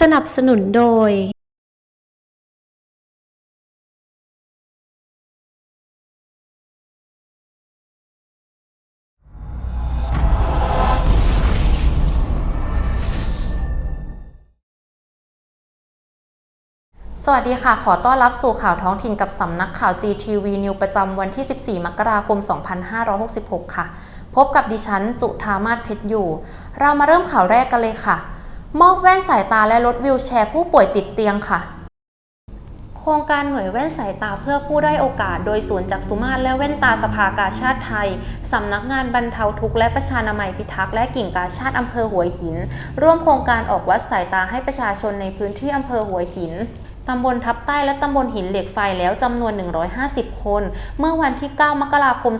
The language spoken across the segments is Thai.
สนับสนุนโดยสวัสดีค่ะ ขอต้อนรับสู่ข่าวท้องถิ่นกับสำนักข่าว GTV News ประจำวันที่ 14 มกราคม 2566 ค่ะ พบกับดิฉัน จุธามาศเพชรอยู่ เรามาเริ่มข่าวแรกกันเลยค่ะ มอบแว่นสายตาและรถวิวแชร์ผู้ป่วยติดเตียงค่ะ โครงการหน่วยแว่นสายตาเพื่อผู้ได้โอกาส โดยศูนย์จักษุมาตรและแว่นตาสภากาชาติไทย สำนักงานบรรเทาทุกข์และประชานามัยพิทักษ์และกิ่งกาชาติอำเภอหัวหิน ร่วมโครงการออกวัดสายตาให้ประชาชนในพื้นที่อำเภอหัวหิน ตำบลทับใต้และตำบลหินเหล็กไฟแล้วจำนวน 150 คน เมื่อวันที่ 9 มกราคม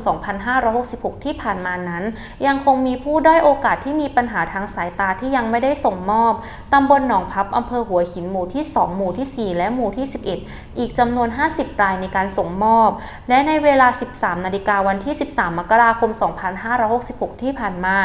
2566 ที่ผ่านมานั้น ยังคงมีผู้ด้อยโอกาสที่มีปัญหาทางสายตาที่ยังไม่ได้ส่งมอบ ตำบลหนองพับอำเภอหัวหินหมู่ที่ 2 หมู่ที่ 4 และหมู่ที่ 11 อีกจำนวน 50 รายในการส่งมอบ และในเวลา 13 นาฬิกาวันที่ 13 มกราคม 2566 ที่ผ่านมา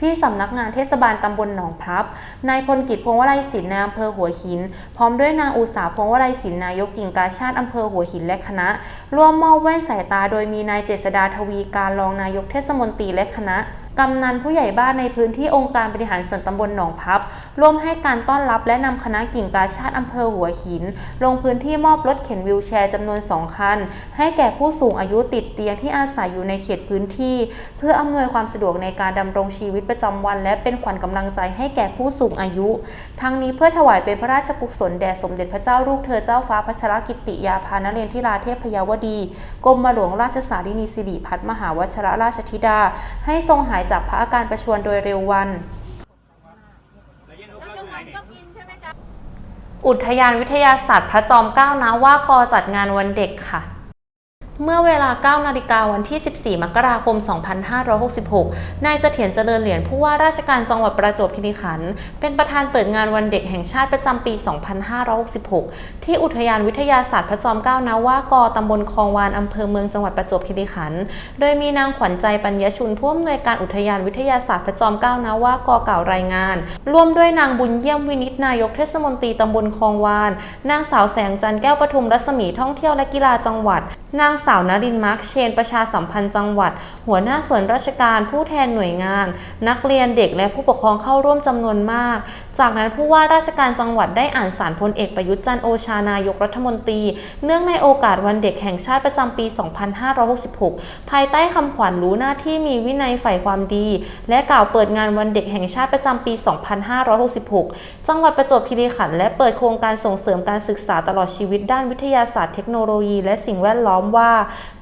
ที่สำนักงานเทศบาลตำบลหนองพับนายพลกิจพงวไรศิลป์ในอำเภอหัวหิน พร้อมด้วยนางอุตสาพงวไรศิลป์นายกกิ่งกาชาติอำเภอหัวหินและคณะ ร่วมมอบแว่นสายตาโดยมีนายเจษดาทวีการรองนายกเทศมนตรีและคณะ กำนันผู้ใหญ่บ้านในพื้นที่องค์การบริหารส่วนตำบลหนองพับ ร่วมให้การต้อนรับและนำคณะกิ่งกาชาติอำเภอหัวหิน ลงพื้นที่มอบรถเข็นวิวแชร์จำนวนสองคัน ให้แก่ผู้สูงอายุติดเตียงที่อาศัยอยู่ในเขตพื้นที่ เพื่ออำนวยความสะดวกในการดำรงชีวิตประจำวัน และเป็นขวัญกำลังใจให้แก่ผู้สูงอายุ ทั้งนี้เพื่อถวายเป็นพระราชกุศลแด่สมเด็จพระเจ้าลูกเธอเจ้าฟ้าพัชรกิติยาภานเรนทิราเทพยาวดีกรมหลวงราชสารินีสิริพัฒมหาวชรราชธิดา ให้ทรงหายจากพระอาการประชวรโดยเร็ววันอุทยานวิทยาศาสตร์พระจอมเกล้านะว่ากอจัดงานวันเด็กค่ะ เมื่อเวลา 9 นาฬิกาวันที่ 14 มกราคม 2566 นายเสถียรเจริญเหรียญผู้ว่าราชการจังหวัดประจวบคีรีขันธ์ เป็นประธานเปิดงานวันเด็กแห่งชาติประจำปี 2566 ที่อุทยานวิทยาศาสตร์พระจอมเกล้านะว่ากอตำบลคลองวานอำเภอเมืองจังหวัดประจวบคีรีขันธ์ โดยมีนางขวัญใจปัญญชุนผู้อำนวยการอุทยานวิทยาศาสตร์พระจอมเกล้านะว่ากอกล่าวรายงาน ร่วมด้วยนางบุญเยี่ยมวินิตนายกเทศมนตรีตำบลคลองวาน นางสาวแสงจันทร์แก้วปทุมรัศมีท่องเที่ยวและกีฬาจังหวัด นางสาวนรินทร์มาร์คเชน ประชาสัมพันธ์จังหวัด หัวหน้าส่วนราชการผู้แทนหน่วยงาน นักเรียนเด็กและผู้ปกครองเข้าร่วมจำนวนมาก จากนั้นผู้ว่าราชการจังหวัดได้อ่านสารพลเอกประยุทธ์จันโอชานายกรัฐมนตรี เนื่องในโอกาสวันเด็กแห่งชาติประจำปี 2566 ภายใต้คำขวัญรู้หน้าที่มีวินัยฝ่ายความดี และกล่าวเปิดงานวันเด็กแห่งชาติประจำปี 2566 จังหวัดประจวบคีรีขันธ์และเปิดโครงการส่งเสริมการศึกษาตลอดชีวิตด้านวิทยาศาสตร์เทคโนโลยีและสิ่งแวดล้อมว่า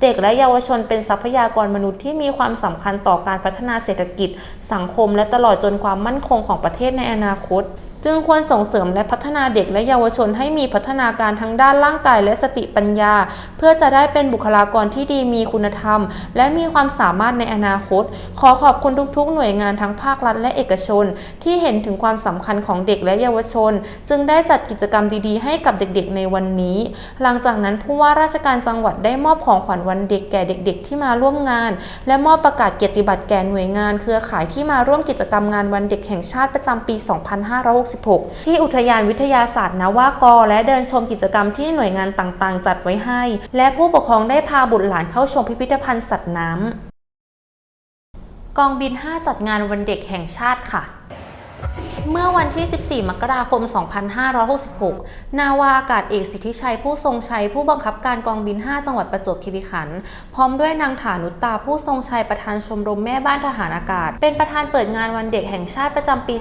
เด็กและเยาวชนเป็นทรัพยากรมนุษย์ที่มีความสำคัญต่อการพัฒนาเศรษฐกิจ สังคม และตลอดจนความมั่นคงของประเทศในอนาคต จึงควรส่งเสริมและพัฒนาเด็กและเยาวชนให้มีพัฒนาการทั้งด้านร่างกายและสติปัญญา เพื่อจะได้เป็นบุคลากรที่ดีมีคุณธรรม และมีความสามารถในอนาคต ขอขอบคุณทุกๆ หน่วยงานทั้งภาครัฐและเอกชน ที่เห็นถึงความสำคัญของเด็กและเยาวชน จึงได้จัดกิจกรรมดีๆ ให้กับเด็กๆ ในวันนี้ หลังจากนั้นผู้ว่าราชการจังหวัดได้มอบของขวัญวันเด็กแก่เด็ก ๆ ที่มาร่วมงาน และมอบประกาศเกียรติบัตรแก่หน่วยงาน เครือข่ายที่มาร่วมกิจกรรมงานวันเด็กแห่งชาติประจำปี 2563 2566 ที่อุทยานวิทยาศาสตร์นวากอและเดินชมกิจกรรมที่หน่วยงานต่างๆ จัดไว้ให้ และผู้ปกครองได้พาบุตรหลานเข้าชมพิพิธภัณฑ์สัตว์น้ำกองบิน 5 จัดงานวันเด็กแห่งชาติค่ะ เมื่อวันที่ 14 มกราคม 2566 นาวาอากาศเอกสิทธิชัยผู้ทรงชัยผู้บังคับการกองบิน 5 จังหวัดประจวบคีรีขันธ์พร้อมด้วยนางฐานุตตาผู้ทรงชัยประธานชมรมแม่บ้านทหารอากาศ เป็นประธานเปิดงานวันเด็กแห่งชาติประจำปี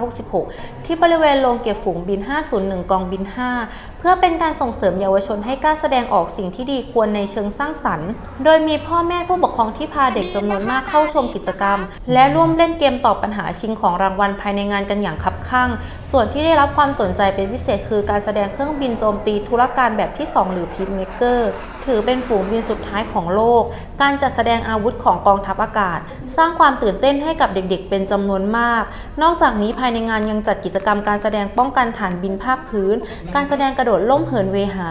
2566 ที่บริเวณโรงเก็บฝูงบิน 501 กองบิน 5 เพื่อเป็นการส่งเสริมเยาวชนให้กล้าแสดงออกสิ่งที่ดีควรในเชิงสร้างสรรค์ โดยมีพ่อแม่ผู้ปกครองที่พาเด็กจำนวนมากเข้าชมกิจกรรม และร่วมเล่นเกมตอบปัญหาชิงของรางวัลภายในงานกันอย่างคับคั่ง ส่วนที่ได้รับความสนใจเป็นพิเศษคือการแสดงเครื่องบินโจมตีธุรการแบบที่ 2 หรือพีทเมเกอร์ ถือเป็นฝูงบินสุดท้ายของโลก การจัดแสดงอาวุธของกองทัพอากาศ สร้างความตื่นเต้นให้กับเด็กๆ เป็นจำนวนมาก นอกจากนี้ภายในงานยังจัดกิจกรรมการแสดงป้องกันฐานบินภาคพื้น การแสดงกระโดดล่มเหินเวหา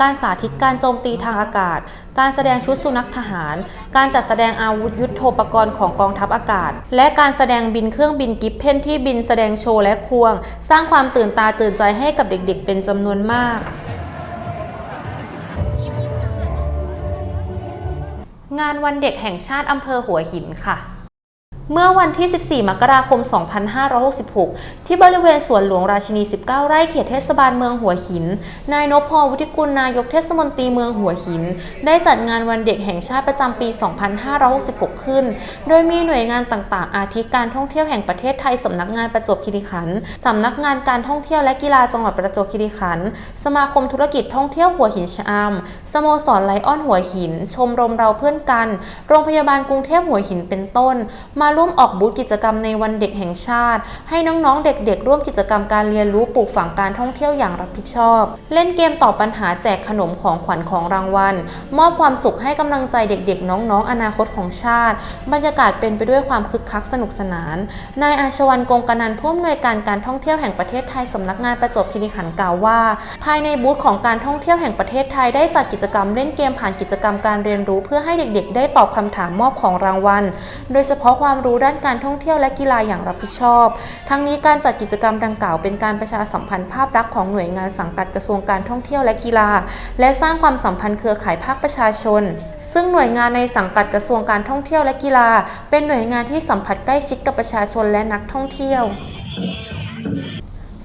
การสาธิตการโจมตีทางอากาศ การแสดงชุดสุนัขทหาร การจัดแสดงอาวุธยุทโธปกรณ์ของกองทัพอากาศ และการแสดงบินเครื่องบินกิฟเพนที่บินแสดงโชว์และควง สร้างความตื่นตาตื่นใจให้กับเด็กๆ เป็นจำนวนมาก งานวันเด็กแห่งชาติอำเภอหัวหินค่ะ เมื่อวันที่ 14 มกราคม 2566 ที่บริเวณสวนหลวงราชินี 19 ไร่เขตเทศบาลเมืองหัวหิน นายนพพรวุฒิกุลนายกเทศมนตรีเมืองหัวหิน ได้จัดงานวันเด็กแห่งชาติประจำปี 2566 ขึ้น โดยมีหน่วยงานต่างๆ อาทิการท่องเที่ยวแห่งประเทศไทยสำนักงานประจวบคีรีขันธ์สำนักงานการท่องเที่ยวและกีฬาจังหวัดประจวบคีรีขันธ์สมาคมธุรกิจท่องเที่ยวหัวหินชะอำสโมสรไลออนหัวหิน ชมรมเราเพื่อนกัน โรงพยาบาลกรุงเทพหัวหินเป็นต้น มาร่วมออกบูธกิจกรรมในวันเด็กแห่งชาติ ให้น้องๆ เด็กๆ ร่วมกิจกรรมการเรียนรู้ปลูกฝังการท่องเที่ยวอย่างรับผิดชอบ เล่นเกมตอบปัญหาแจกขนมของขวัญของรางวัล มอบความสุขให้กำลังใจเด็กๆ น้องๆ อนาคตของชาติ บรรยากาศเป็นไปด้วยความคึกคักสนุกสนาน นายอาชวันกงกนันผู้อำนวยการการท่องเที่ยวแห่งประเทศไทยสำนักงานประจวบคีรีขันธ์กล่าวว่า ภายในบูธของการท่องเที่ยวแห่งประเทศไทยได้จัดกิจกรรมเล่นเกมผ่านกิจกรรมการเรียนรู้ เพื่อให้เด็กๆ ได้ตอบคำถามมอบของรางวัล โดยเฉพาะความรู้ด้านการท่องเที่ยวและกีฬาอย่างรับผิดชอบ ทั้งนี้การจัดกิจกรรมดังกล่าวเป็นการประชาสัมพันธ์ภาพลักษณ์ของหน่วยงานสังกัดกระทรวงการท่องเที่ยวและกีฬา และสร้างความสัมพันธ์เครือข่ายภาคประชาชน ซึ่งหน่วยงานในสังกัดกระทรวงการท่องเที่ยวและกีฬา เป็นหน่วยงานที่สัมผัสใกล้ชิดกับประชาชนและนักท่องเที่ยว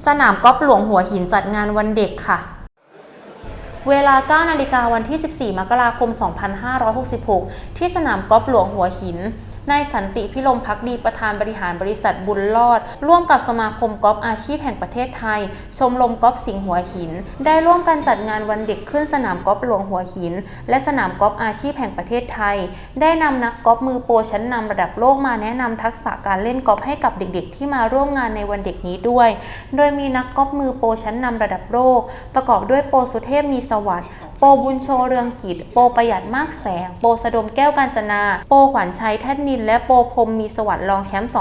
สนามกอล์ฟหลวงหัวหินจัดงานวันเด็กค่ะเวลา 9 นาฬิกาวันที่ 14 มกราคม 2566 ที่สนามกอล์ฟหลวงหัวหิน นายสันติพิลมพักดีประธานบริหารบริษัทบุญรอด ร่วมกับสมาคมกอล์ฟอาชีพแห่งประเทศไทย ชมรมกอล์ฟสิงห์หัวหิน ได้ร่วมกันจัดงานวันเด็กขึ้นสนามกอล์ฟหลวงหัวหิน และสนามกอล์ฟอาชีพแห่งประเทศไทย ได้นำนักกอล์ฟมือโปรชั้นนำระดับโลกมาแนะนำทักษะการเล่นกอล์ฟให้กับเด็กๆ ที่มาร่วมงานในวันเด็กนี้ด้วย โดยมีนักกอล์ฟมือโปรชั้นนำระดับโลก ประกอบด้วยโปรสุเทพมีสวัสดิ์โปรบุญโชเรืองกิจโปรประหยัดมากแสง โปรสะดมแก้วกาญจนา โปรขวัญชัยแท่นนินและโปรพรมมีสวัสดิ์รองแชมป์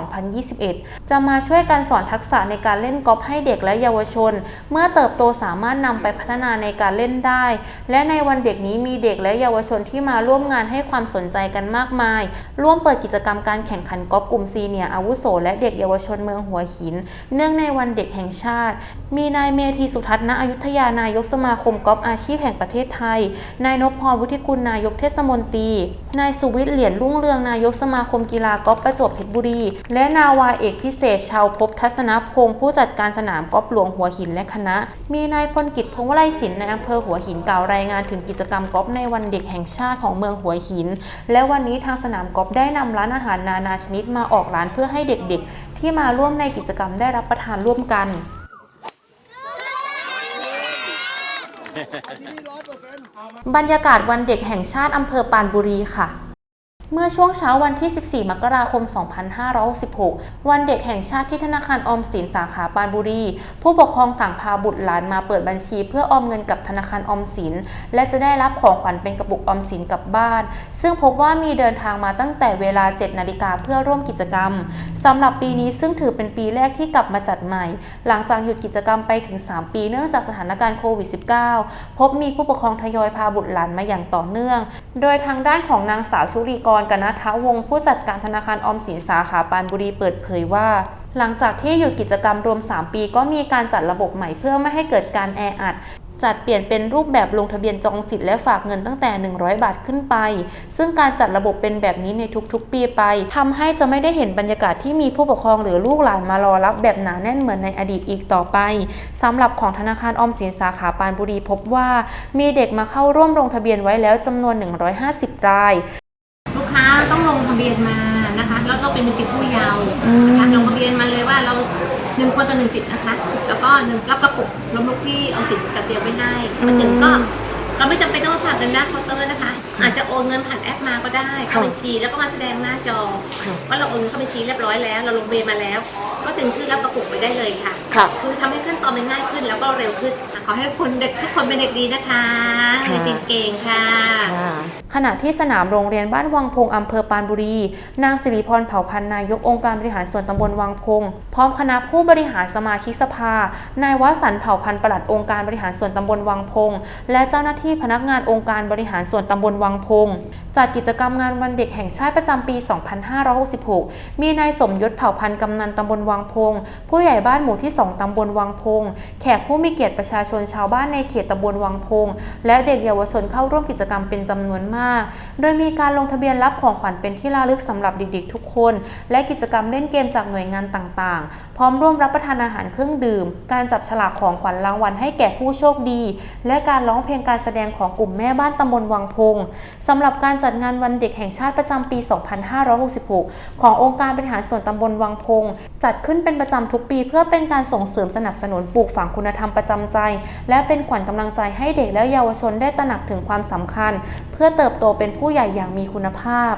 2021 จะมาช่วยกันสอนทักษะในการเล่นกอล์ฟให้เด็กและเยาวชน เมื่อเติบโตสามารถนำไปพัฒนาในการเล่นได้ และในวันเด็กนี้มีเด็กและเยาวชนที่มาร่วมงานให้ความสนใจกันมากมาย ร่วมเปิดกิจกรรมการแข่งขันกอล์ฟกลุ่มซีเนียอาวุโส และเด็กเยาวชนเมืองหัวหิน เนื่องในวันเด็กแห่งชาติ มีนายเมธีสุทัศน์ณอยุธยานายกสมาคมกอล์ฟอาชีพแห่งประเทศไทย นายนพพรวุฒิกุลนายกเทศมนตรี นายสุวิทย์เหรียญรุ่งเรืองนายกสมาคมกีฬากอล์ฟประจวบเพชรบุรี และนาวาเอกพิเศษชาวพบทัศนพงศ์ผู้จัดการสนามกอล์ฟหลวงหัวหินและคณะ มีนายพลกิจพงวไลศิลป์ในอำเภอหัวหินกล่าวรายงานถึงกิจกรรมกอล์ฟในวันเด็กแห่งชาติของเมืองหัวหิน และวันนี้ทางสนามกอล์ฟได้นำร้านอาหารนานาชนิดมาออกร้านเพื่อให้เด็กๆ ที่มาร่วมในกิจกรรมได้รับประทานร่วมกันบรรยากาศวันเด็กแห่งชาติอำเภอปรานบุรีค่ะ เมื่อช่วงเช้าวันที่ 14 มกราคม 2566 วันเด็กแห่งชาติที่ธนาคารออมสินสาขาปานบุรี ผู้ปกครองต่างพาบุตรหลานมาเปิดบัญชี เพื่อออมเงินกับธนาคารออมสิน และจะได้รับของขวัญเป็นกระปุกออมสินกลับบ้าน ซึ่งพบว่ามีเดินทางมาตั้งแต่เวลา 7 นาฬิกาเพื่อร่วมกิจกรรมสำหรับปีนี้ซึ่งถือเป็นปีแรกที่กลับมาจัดใหม่ หลังจากหยุดกิจกรรมไปถึง 3 ปีเนื่องจากสถานการณ์โควิด -19 พบมีผู้ปกครองทยอยพาบุตรหลานมาอย่างต่อเนื่อง โดยทางด้านของนางสาวชุลีกรกนทวงผู้จัดการธนาคารออมสินสาขาปานบุรีเปิดเผยว่า หลังจากที่หยุดกิจกรรมรวม 3 ปีก็มีการจัดระบบใหม่เพื่อไม่ให้เกิดการแออัดจัดเปลี่ยนเป็นรูปแบบลงทะเบียนจองสิทธิ์และฝากเงินตั้งแต่ 100 บาทขึ้นไป ซึ่งการจัดระบบเป็นแบบนี้ในทุกๆ ปีไปทำให้จะไม่ได้เห็นบรรยากาศที่มีผู้ปกครองหรือลูกหลานมารอรับแบบหนาแน่นเหมือนในอดีตอีกต่อไปสำหรับของธนาคารออมสินสาขาปานบุรีพบว่า มีเด็กมาเข้าร่วมลงทะเบียนไว้แล้วจำนวน 150 รายลูกค้า ต้องลงทะเบียนมานะคะ แล้วก็เป็นบัญชีผู้เยาว์นะคะลงทะเบียนมาเลยว่าเราหนึ่งคนต่อหนึ่งสิทธิ์นะคะ แล้วก็หนึ่งรับกระปุกลมลุกที่เอาสิทธิ์จัดเตรียมไว้ให้มาถึงก็เราไม่จำเป็นต้องมาฝากเงินหน้าเคาน์เตอร์นะคะ อาจจะโอนเงินผ่านแอปมาก็ได้เข้าบัญชีแล้วก็มาแสดงหน้าจอว่าเราโอนเงินเข้าบัญชีเรียบร้อยแล้ว เราลงทะเบียนมาแล้วก็ก็เซ็นชื่อรับกระปุกไปได้เลยค่ะค่ะคือทำให้ขั้นตอนมันง่ายขึ้นแล้วก็เร็วขึ้นขอให้ทุกคนเด็กทุกคนเป็นเด็กดีนะคะค่ะเด็กเก่งๆค่ะค่ะ ขณะที่สนามโรงเรียนบ้านวังพงอำเภอปานบุรี นางสิริพรเผ่าพันนายกองค์การบริหารส่วนตำบลวังพง พร้อมคณะผู้บริหารสมาชิกสภา นายวสันเผ่าพันปลัดองค์การบริหารส่วนตำบลวังพง และเจ้าหน้าที่พนักงานองค์การบริหารส่วนตำบลวังพง จัดกิจกรรมงานวันเด็กแห่งชาติประจำปี 2566 มีนายสมยศเผ่าพันกำนันตำบลวังพง ผู้ใหญ่บ้านหมู่ที่ 2 ตำบลวังพง แขกผู้มีเกียรติประชาชนชาวบ้านในเขตตำบลวังพง และเด็กเยาวชนเข้าร่วมกิจกรรมเป็นจำนวนมากโดยมีการลงทะเบียนรับของขวัญเป็นที่ระลึกสำหรับเด็กๆทุกคน และกิจกรรมเล่นเกมจากหน่วยงานต่างๆ พร้อมร่วมรับประทานอาหารเครื่องดื่ม การจับฉลากของขวัญรางวัลให้แก่ผู้โชคดี และการร้องเพลงการแสดงของกลุ่มแม่บ้านตำบลวังพงสำหรับการจัดงานวันเด็กแห่งชาติประจำปี 2566 ขององค์การบริหารส่วนตำบลวังพง จัดขึ้นเป็นประจำทุกปี เพื่อเป็นการส่งเสริมสนับสนุนปลูกฝังคุณธรรมประจำใจ และเป็นขวัญกำลังใจให้เด็กและเยาวชนได้ตระหนักถึงความสำคัญ เพื่อเติบโตเป็นผู้ใหญ่อย่างมีคุณภาพ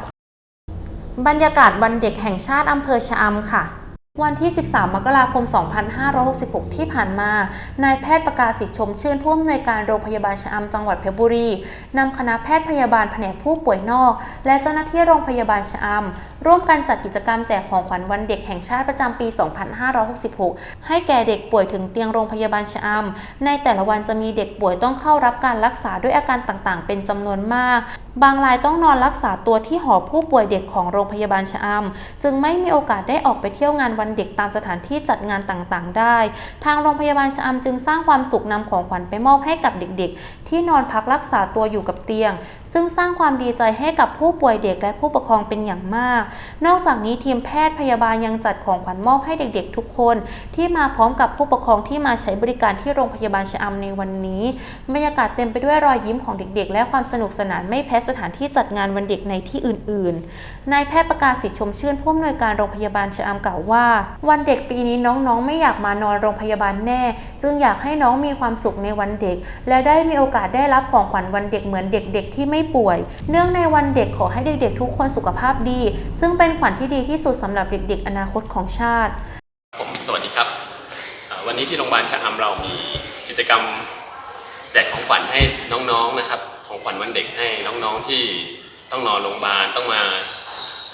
บรรยากาศวันเด็กแห่งชาติอำเภอชะอำค่ะวันที่ 13 มกราคม 2566 ที่ผ่านมา นายแพทย์ประกาศสิทธิ์ชมชื่นผู้อำนวยการโรงพยาบาลชะอำจังหวัดเพชรบุรี นำคณะแพทย์พยาบาลแผนกผู้ป่วยนอก และเจ้าหน้าที่โรงพยาบาลชะอำ ร่วมกันจัดกิจกรรมแจกของขวัญวันเด็กแห่งชาติประจำปี 2566 ให้แก่เด็กป่วยถึงเตียงโรงพยาบาลชะอำในแต่ละวันจะมีเด็กป่วยต้องเข้ารับการรักษาด้วยอาการต่างๆ เป็นจำนวนมาก บางรายต้องนอนรักษาตัวที่หอผู้ป่วยเด็กของโรงพยาบาลชะอำจึงไม่มีโอกาสได้ออกไปเที่ยวงานวันเด็กตามสถานที่จัดงานต่างๆ ได้ ทางโรงพยาบาลชะอำจึงสร้างความสุขนำของขวัญไปมอบให้กับเด็กๆ ที่นอนพักรักษาตัวอยู่กับเตียง ซึ่งสร้างความดีใจให้กับผู้ป่วยเด็กและผู้ปกครองเป็นอย่างมาก นอกจากนี้ทีมแพทย์พยาบาลยังจัดของขวัญมอบให้เด็กๆ ทุกคน ที่มาพร้อมกับผู้ปกครองที่มาใช้บริการที่โรงพยาบาลชะอำในวันนี้บรรยากาศเต็มไปด้วยรอยยิ้มของเด็กๆ และความสนุกสนานไม่แพ้สถานที่จัดงานวันเด็กในที่อื่นๆนายแพทย์ประกาศสิทธิชมชื่นผู้อำนวยการโรงพยาบาลชะอำกล่าวว่า วันเด็กปีนี้น้องๆ ไม่อยากมานอนโรงพยาบาลแน่ จึงอยากให้น้องมีความสุขในวันเด็ก และได้มีโอกาสได้รับของขวัญวันเด็กเหมือนเด็กๆ ที่ไม่ป่วย เนื่องในวันเด็กขอให้เด็กๆ ทุกคนสุขภาพดี ซึ่งเป็นขวัญที่ดีที่สุดสำหรับเด็ก ๆ อนาคตของชาติ ผมสวัสดีครับ วันนี้ที่โรงพยาบาลชะอำเรามีกิจกรรมแจกของขวัญให้น้องๆนะครับ ของขวัญวันเด็กให้น้องๆที่ต้องนอนโรงพยาบาลต้องมา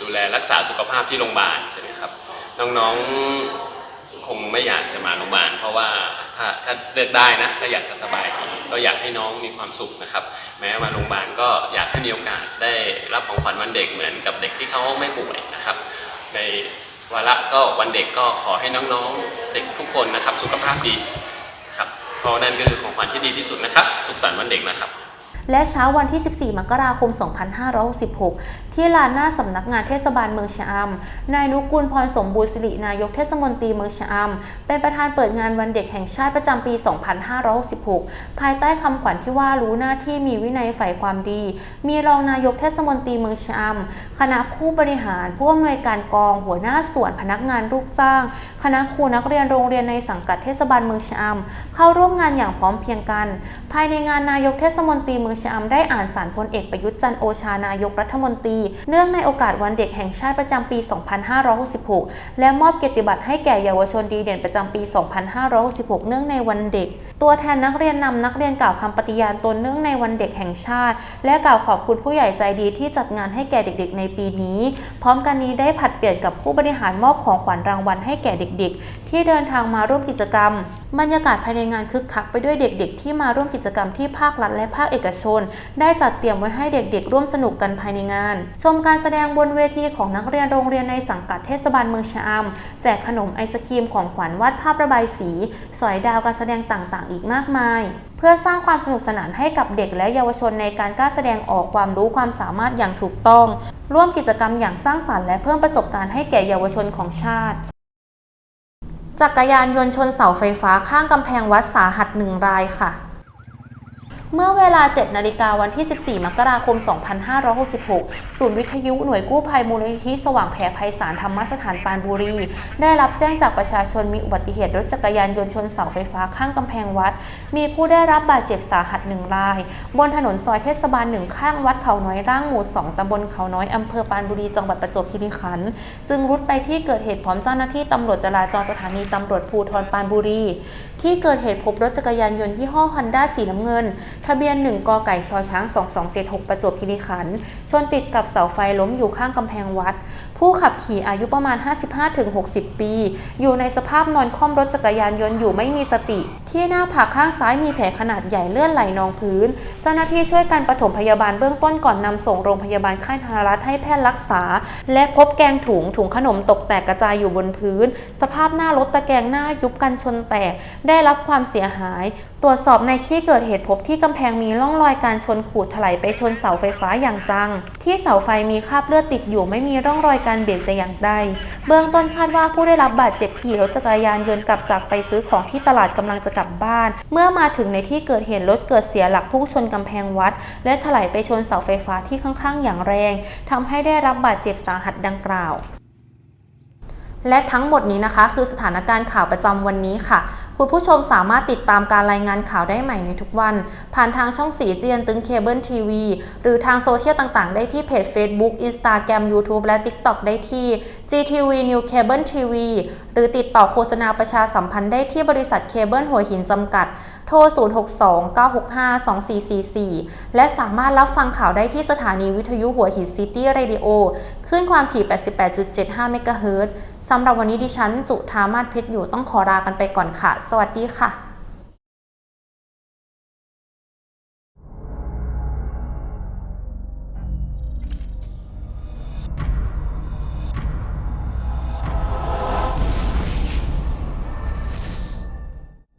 ดูแลรักษาสุขภาพที่โรงพยาบาลใช่ไหมครับ น้องๆคงไม่อยากจะมาโรงพยาบาลเพราะว่า ถ้าถ้าเลือกได้นะก็อยากจะสบายก็อยากให้น้องมีความสุขนะครับ แม้มาโรงพยาบาลก็อยากให้มีโอกาสได้รับของขวัญวันเด็กเหมือนกับเด็กที่เขาไม่ป่วยนะครับ ในวาระก็วันเด็กก็ขอให้น้องๆเด็กทุกคนนะครับ สุขภาพดีครับเพราะนั่นก็คือของขวัญที่ดีที่สุดนะครับ สุขสันต์วันเด็กนะครับและเช้าวันที่ 14 มกราคม 2566 ที่ลานหน้าสำนักงานเทศบาลเมืองชะอำนายนุกูลพรสมบูรณ์สิรินายกเทศมนตรีเมืองชะอำเป็นประธานเปิดงานวันเด็กแห่งชาติประจำปี 2566 ภายใต้คำขวัญที่ว่ารู้หน้าที่มีวินัยใฝ่ความดี มีรองนายกเทศมนตรีเมืองชะอำคณะผู้บริหารผู้อำนวยการกองหัวหน้าส่วนพนักงานลูกจ้าง คณะครูนักเรียนโรงเรียนในสังกัดเทศบาลเมืองชะอำเข้าร่วมงานอย่างพร้อมเพียงกัน ภายในงานนายกเทศมนตรีเมืองชะอำได้อ่านสารพลเอกประยุทธ์จันทร์โอชานายกรัฐมนตรีเนื่องในโอกาสวันเด็กแห่งชาติประจำปี 2566 และมอบเกียรติบัตรให้แก่เยาวชนดีเด่นประจำปี 2566 เนื่องในวันเด็ก ตัวแทนนักเรียนนำนักเรียนกล่าวคำปฏิญาณตนเนื่องในวันเด็กแห่งชาติ และกล่าวขอบคุณผู้ใหญ่ใจดีที่จัดงานให้แก่เด็กๆ ในปีนี้ พร้อมกันนี้ได้ผัดเปลี่ยนกับผู้บริหารมอบของขวัญรางวัลให้แก่เด็กๆ ที่เดินทางมาร่วมกิจกรรมบรรยากาศภายในงานคึกคักไปด้วยเด็กๆ ที่มาร่วมกิจกรรมที่ภาครัฐและภาคเอกชน ได้จัดเตรียมไว้ให้เด็กๆ ร่วมสนุกกันภายในงาน ชมการแสดงบนเวทีของนักเรียนโรงเรียนในสังกัดเทศบาลเมืองชะอำแจกขนมไอศครีมของขวัญวาดภาพระบายสี สอยดาวการแสดงต่างๆ อีกมากมาย เพื่อสร้างความสนุกสนานให้กับเด็กและเยาวชนในการกล้าแสดงออกความรู้ความสามารถอย่างถูกต้อง ร่วมกิจกรรมอย่างสร้างสรรค์และเพิ่มประสบการณ์ให้แก่เยาวชนของชาติ จักรยานยนต์ชนเสาไฟฟ้าข้างกำแพงวัดสาหัสหนึ่งรายค่ะ เมื่อเวลา 7 นาฬิกาวันที่ 14 มกราคม 2566 ศูนย์วิทยุหน่วยกู้ภัยมูลนิธิสว่างแผ่ไพศาลธรรมสถานปานบุรี ได้รับแจ้งจากประชาชนมีอุบัติเหตุรถจักรยานยนต์ชนเสาไฟฟ้าข้างกำแพงวัด มีผู้ได้รับบาดเจ็บสาหัสหนึ่งราย บนถนนซอยเทศบาลหนึ่งข้างวัดเขาน้อยร่างหมู่ 2ตำบลเขาน้อยอำเภอปานบุรีจังหวัดประจวบคีรีขันธ์จึงรุดไปที่เกิดเหตุพร้อมเจ้าหน้าที่ตำรวจจราจรสถานีตำรวจภูธรปานบุรีที่เกิดเหตุพบรถจักรยานยนต์ยี่ห้อฮอนด้าสีน้ำเงิน ทะเบียน 1 กไก่ชอช้าง 2276 ประจวบคีรีขันธ์ชนติดกับเสาไฟล้มอยู่ข้างกำแพงวัด ผู้ขับขี่อายุประมาณ 55-60 ปี อยู่ในสภาพนอนคล่อมรถจักรยานยนต์อยู่ไม่มีสติ ที่หน้าผากข้างซ้ายมีแผลขนาดใหญ่เลื่อนไหลนองพื้น เจ้าหน้าที่ช่วยกันปฐมพยาบาลเบื้องต้นก่อนนำส่งโรงพยาบาลค่ายธนรัฐให้แพทย์รักษา และพบแกงถุงถุงขนมตกแตกกระจายอยู่บนพื้น สภาพหน้ารถตะแกรงหน้ายุบกันชนแตกได้รับความเสียหาย ตรวจสอบในที่เกิดเหตุพบที่กำแพงมีร่องรอยการชนขูดถลายไปชนเสาไฟฟ้าอย่างจัง ที่เสาไฟมีคราบเลือดติดอยู่ไม่มีร่องรอยการเบรกแต่อย่างใด เบื้องต้นคาดว่าผู้ได้รับบาดเจ็บขี่รถจักรยานยนต์กลับจากไปซื้อของที่ตลาดกำลังจะกลับบ้าน เมื่อมาถึงในที่เกิดเหตุรถเกิดเสียหลักพุ่งชนกำแพงวัด และถลายไปชนเสาไฟฟ้าที่ข้างๆ อย่างแรงทำให้ได้รับบาดเจ็บสาหัสดังกล่าวและทั้งหมดนี้นะคะ คือสถานการณ์ข่าวประจำวันนี้ค่ะ คุณผู้ชมสามารถติดตามการรายงานข่าวได้ใหม่ในทุกวัน ผ่านทางช่องสีเจียนตึงเคเบิลทีวีหรือทางโซเชียลต่างๆ ได้ที่เพจ Facebook Instagram YouTube และ TikTok ได้ที่ GTV New Cable TV หรือติดต่อโฆษณาประชาสัมพันธ์ได้ที่บริษัทเคเบิลหัวหินจำกัด โทร 062-965-2444 และสามารถรับฟังข่าวได้ที่สถานีวิทยุหัวหินซิตี้เรดิโอขึ้นความถี่ 88.75 เมกะเฮิรตซ์สำหรับวันนี้ดิฉัน จุธามาศเพชรอยู่ต้องขอลากันไปก่อนค่ะสวัสดีค่ะ